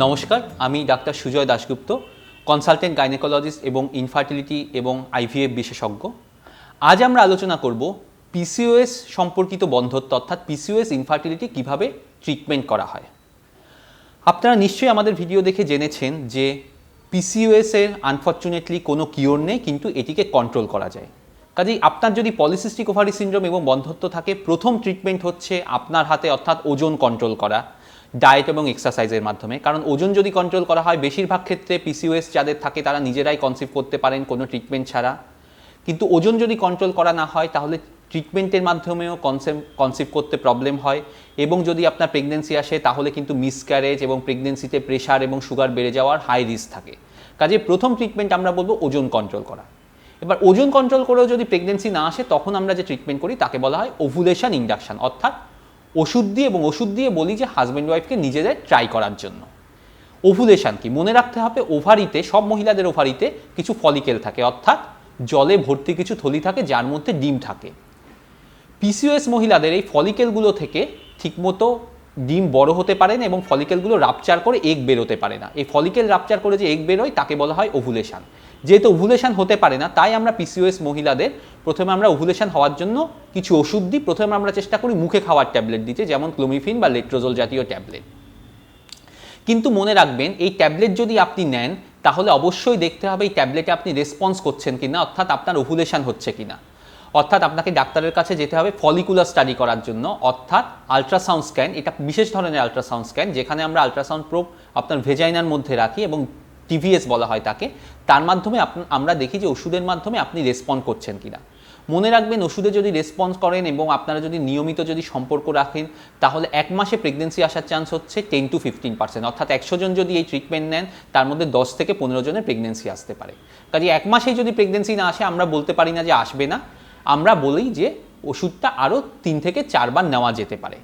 নমস্কার, আমি doctor Sujoy Dasgupta consultant gynaecologist এবং ইনফার্টিলিটি এবং আইভিএফ বিশেষজ্ঞ। আজ আমরা আলোচনা করব পিসিওএস সম্পর্কিত বন্ধত্ব, অর্থাৎ পিসিওএস ইনফার্টিলিটি কীভাবে ট্রিটমেন্ট করা হয়। আপনারা নিশ্চয়ই আমাদের ভিডিও দেখে জেনেছেন যে পিসিওএস এর আনফর্চুনেটলি কোনো কিওর নেই, কিন্তু এটিকে কন্ট্রোল করা যায়। কাজেই আপনার যদি পলিসিস্টিক ওভারি সিনড্রোম এবং বন্ধত্ব থাকে, প্রথম ট্রিটমেন্ট হচ্ছে আপনার হাতে, অর্থাৎ ওজন কন্ট্রোল করা। ডায়েট এবং এক্সারসাইজের মাধ্যমে। কারণ ওজন যদি কন্ট্রোল করা হয়, বেশিরভাগ ক্ষেত্রে পিসিওএস যাদের থাকে, তারা নিজেরাই কনসিভ করতে পারেন কোনো ট্রিটমেন্ট ছাড়া। কিন্তু ওজন যদি কন্ট্রোল করা না হয়, তাহলে ট্রিটমেন্টের মাধ্যমেও কনসেপ কনসিভ করতে প্রবলেম হয়। এবং যদি আপনার প্রেগনেন্সি আসে, তাহলে কিন্তু মিসক্যারেজ এবং প্রেগনেন্সিতে প্রেশার এবং সুগার বেড়ে যাওয়ার হাই রিস্ক থাকে। কাজে প্রথম ট্রিটমেন্ট আমরা বলব ওজন কন্ট্রোল করা। এবার ওজন কন্ট্রোল করেও যদি প্রেগনেন্সি না আসে, তখন আমরা যে ট্রিটমেন্ট করি, তাকে বলা হয় ওভুলেশন ইন্ডাকশান অর্থাৎ ওষুধ দিয়ে এবং ওষুধ দিয়ে বলি যে হাজব্যান্ড ওয়াইফকে নিজেদের ট্রাই করার জন্য। ওভুলেশন কি? মনে রাখতে হবে ওভারিতে সব মহিলাদের ওভারিতে কিছু ফলিকেল থাকে, অর্থাৎ জলে ভর্তি কিছু থলি থাকে যার মধ্যে ডিম থাকে। পিসিওএস মহিলাদের এই ফলিকেলগুলো থেকে ঠিকমতো ডিম বড় হতে পারে না এবং ফলিকেলগুলো রাপচার করে এগ বেরোতে পারে না। এই ফলিকেল রাপচার করে যে এগ বেরোয় তাকে বলা হয় ওভুলেশন যেহেতু ওভুলেশান হতে পারে না, তাই আমরা পিসিওএস মহিলাদের প্রথমে আমরা ওভুলেশন হওয়ার জন্য কিছু ওষুধ দিই। প্রথমে আমরা চেষ্টা করি মুখে খাওয়ার ট্যাবলেট দিতে, যেমন ক্লোমিফিন বা লেট্রোজোল জাতীয় ট্যাবলেট কিন্তু মনে রাখবেন, এই ট্যাবলেট যদি আপনি নেন, তাহলে অবশ্যই দেখতে হবে এই ট্যাবলেটে আপনি রেসপন্স করছেন কিনা, অর্থাৎ আপনার ওভুলেশান হচ্ছে কিনা। অর্থাৎ আপনাকে ডাক্তারের কাছে যেতে হবে ফলিকুলার স্টাডি করার জন্য, অর্থাৎ আলট্রাসাউন্ড স্ক্যান, এটা বিশেষ ধরনের আলট্রাসাউন্ড স্ক্যান, যেখানে আমরা আলট্রাসাউন্ড প্রোব আপনার ভেজাইনার মধ্যে রাখি এবং টিভিএস বলা হয় তাকে। তার মাধ্যমে আমরা দেখি যে ওষুধের মাধ্যমে আপনি রেসপন্ড করছেন কিনা। মনে রাখবেন, ওষুধে যদি রেসপন্স করেন এবং আপনারা যদি নিয়মিত যদি সম্পর্ক রাখেন, তাহলে এক মাসে প্রেগনেন্সি আসার চান্স হচ্ছে টেন টু ফিফটিন পার্সেন্ট অর্থাৎ একশো জন যদি এই ট্রিটমেন্ট নেন, তার মধ্যে দশ থেকে পনেরো জনের প্রেগনেন্সি আসতে পারে। কাজে এক মাসেই যদি প্রেগনেন্সি না আসে, আমরা বলতে পারি না যে আসবে না। আমরা বলি যে ওষুধটা আরও তিন থেকে চারবার নেওয়া যেতে পারে।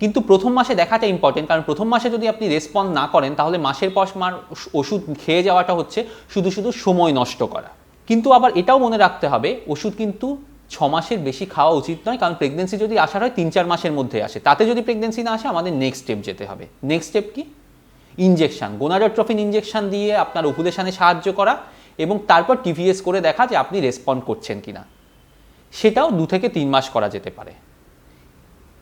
কিন্তু প্রথম মাসে দেখাটা ইম্পর্টেন্ট কারণ প্রথম মাসে যদি আপনি রেসপন্স না করেন, তাহলে মাসের পর মাস ওষুধ খেয়ে যাওয়াটা হচ্ছে শুধু শুধু সময় নষ্ট করা। কিন্তু আবার এটাও মনে রাখতে হবে, ওষুধ কিন্তু ছ মাসের বেশি খাওয়া উচিত নয়, কারণ প্রেগনেন্সি যদি আসার হয় তিন চার মাসের মধ্যে আসে। তাতে যদি প্রেগনেন্সি না আসে, আমাদের নেক্সট স্টেপ যেতে হবে। নেক্সট স্টেপ কি? ইনজেকশন গোনাডোট্রফিন ইনজেকশন দিয়ে আপনার ওভুলেশনে সাহায্য করা এবং তারপর টিভিএস করে দেখা যে আপনি রেসপন্ড করছেন কিনা। সেটাও দু থেকে তিন মাস করা যেতে পারে।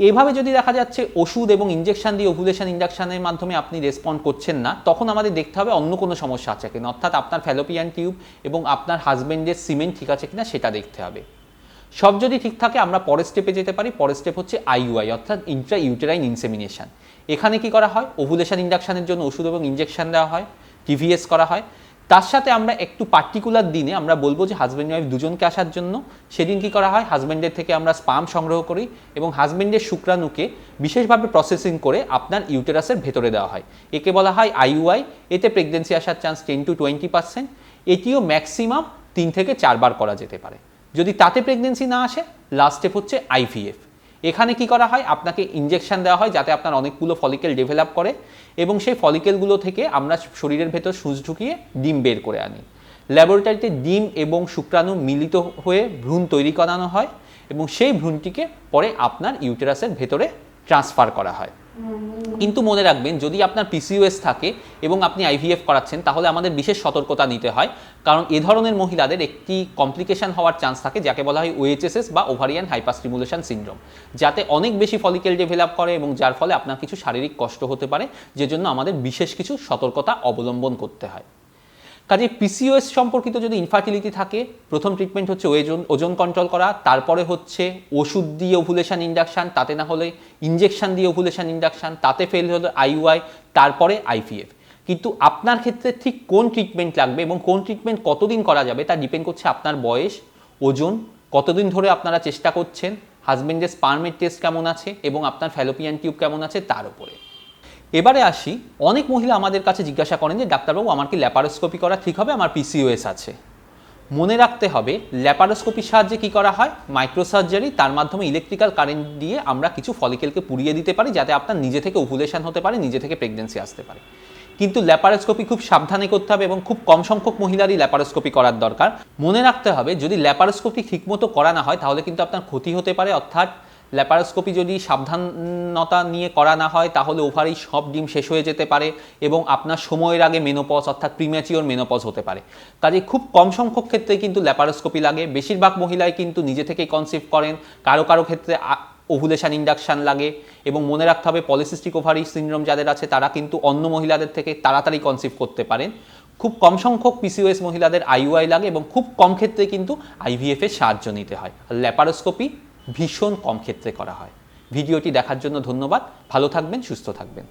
এভাবে যদি দেখা যাচ্ছে ওষুধ এবং ইনজেকশন দিয়ে ওভুলেশন ইন্ডাকশনের মাধ্যমে আপনি রেসপন্ড করছেন না, তখন আমাদের দেখতে হবে অন্য কোনো সমস্যা আছে কিনা। অর্থাৎ আপনার ফ্যালোপিয়ান টিউব এবং আপনার হাজব্যান্ডের সিমেন্ট ঠিক আছে কিনা সেটা দেখতে হবে। সব যদি ঠিক থাকে, আমরা পরের স্টেপে যেতে পারি। পরের স্টেপ হচ্ছে আইইউআই অর্থাৎ ইন্ট্রা ইউটেরাইন ইনসেমিনেশন এখানে কি করা হয়? ওভুলেশন ইন্ডাকশনের জন্য ওষুধ এবং ইনজেকশন দেওয়া হয়। টিভিএস করা হয়। তার সাথে আমরা একটু পার্টিকুলার দিনে আমরা বলব যে হাজব্যান্ড ওয়াইফ দুজনকে আসার জন্য সেদিন কি করা হয়? হাজব্যান্ডের থেকে আমরা স্পাম সংগ্রহ করি এবং হাজব্যান্ডের শুক্রাণুকে বিশেষভাবে প্রসেসিং করে আপনার ইউটেরাসের ভেতরে দেওয়া হয়। একে বলা হয় আইইউআই এতে প্রেগনেন্সি আসার chance ten to twenty percent এটিও ম্যাক্সিমাম তিন থেকে চারবার করা যেতে পারে। যদি তাতে প্রেগনেন্সি না আসে লাস্ট স্টেপ হচ্ছে আইভিএফ এখানে কি করা হয়? আপনাকে ইঞ্জেকশন দেওয়া হয় যাতে আপনার অনেকগুলো ফলিকেল ডেভেলপ করে এবং সেই ফলিকেলগুলো থেকে আমরা শরীরের ভেতর সূচ ঢুকিয়ে ডিম বের করে আনি। ল্যাবরেটরিতে ডিম এবং শুক্রাণু মিলিত হয়ে ভ্রূণ তৈরি করানো হয় এবং সেই ভ্রূণটিকে পরে আপনার ইউটেরাসের ভেতরে ট্রান্সফার করা হয়। কিন্তু মনে রাখবেন, যদি আপনার পিসিওএস থাকে এবং আপনি আইভিএফ করাচ্ছেন, তাহলে আমাদের বিশেষ সতর্কতা নিতে হয়। কারণ এ ধরনের মহিলাদের একটি কমপ্লিকেশন হওয়ার চান্স থাকে, যাকে বলা হয় ওএইচএসএস বা ওভারিয়ান হাইপারস্টিমুলেশন সিন্ড্রোম যাতে অনেক বেশি ফলিকেল ডেভেলপ করে এবং যার ফলে আপনার কিছু শারীরিক কষ্ট হতে পারে যে জন্য আমাদের বিশেষ কিছু সতর্কতা অবলম্বন করতে হয়। কাজে পিসিওএস সম্পর্কিত যদি ইনফার্টিলিটি থাকে, প্রথম ট্রিটমেন্ট হচ্ছে ওজন ওজন কন্ট্রোল করা, তারপরে হচ্ছে ওষুধ দিয়ে ওভুলেশন ইন্ডাকশান তাতে না হলে ইনজেকশন দিয়ে ওভুলেশন ইন্ডাকশান তাতে ফেল হলে আইইউআই তারপরে আইপিএফ কিন্তু আপনার ক্ষেত্রে ঠিক কোন ট্রিটমেন্ট লাগবে এবং কোন ট্রিটমেন্ট কতদিন করা যাবে, তা ডিপেন্ড করছে আপনার বয়স, ওজন, কতদিন ধরে আপনারা চেষ্টা করছেন হাজবেন্ডের স্পার্মের টেস্ট কেমন আছে এবং আপনার ফ্যালোপিয়ান টিউব কেমন আছে, তার উপরে। এবারে আসি, অনেক মহিলা আমাদের কাছে জিজ্ঞাসা করেন যে, ডাক্তারবাবু, আমার কি ল্যাপারোস্কোপি করা ঠিক হবে? আমার পিসিওএস আছে। মনে রাখতে হবে, ল্যাপারোস্কোপির সাহায্যে কি করা হয়? মাইক্রোসার্জারি, তার মাধ্যমে ইলেকট্রিক্যাল কারেন্ট দিয়ে আমরা কিছু ফলিকেলকে পুড়িয়ে দিতে পারি, যাতে আপনার নিজে থেকে ওভুলেশন হতে পারে, নিজে থেকে প্রেগনেন্সি আসতে পারে। কিন্তু ল্যাপারোস্কোপি খুব সাবধানে করতে হবে এবং খুব কম সংখ্যক মহিলারই ল্যাপারোস্কোপি করার দরকার। মনে রাখতে হবে, যদি ল্যাপারোস্কোপি ঠিকমতো করা না হয়, তাহলে কিন্তু আপনার ক্ষতি হতে পারে, অর্থাৎ ল্যাপারোস্কোপি যদি সাবধানতা নিয়ে করা না হয়, তাহলে ওভারেই সব ডিম শেষ হয়ে যেতে পারে এবং আপনার সময়ের আগে মেনোপজ অর্থাৎ প্রিম্যাচিওর মেনোপজ হতে পারে। কাজে খুব কম সংখ্যক ক্ষেত্রে কিন্তু ল্যাপারোস্কোপি লাগে। বেশিরভাগ মহিলাই কিন্তু নিজে থেকেই কনসিভ করেন। কারও কারও ক্ষেত্রে ওভুলেশন ইন্ডাকশান লাগে এবং মনে রাখতে হবে পলিসিস্টিক ওভারি সিনড্রোম যাদের আছে, তারা কিন্তু অন্য মহিলাদের থেকে তাড়াতাড়ি কনসিভ করতে পারেন। খুব কম সংখ্যক পিসিওএস মহিলাদের আইইউআই লাগে এবং খুব কম ক্ষেত্রে কিন্তু আইভিএফ এর সাহায্য নিতে হয়। ল্যাপারোস্কোপি ভীষণ কম ক্ষেত্রে করা হয়। ভিডিওটি দেখার জন্য ধন্যবাদ। ভালো থাকবেন সুস্থ থাকবেন।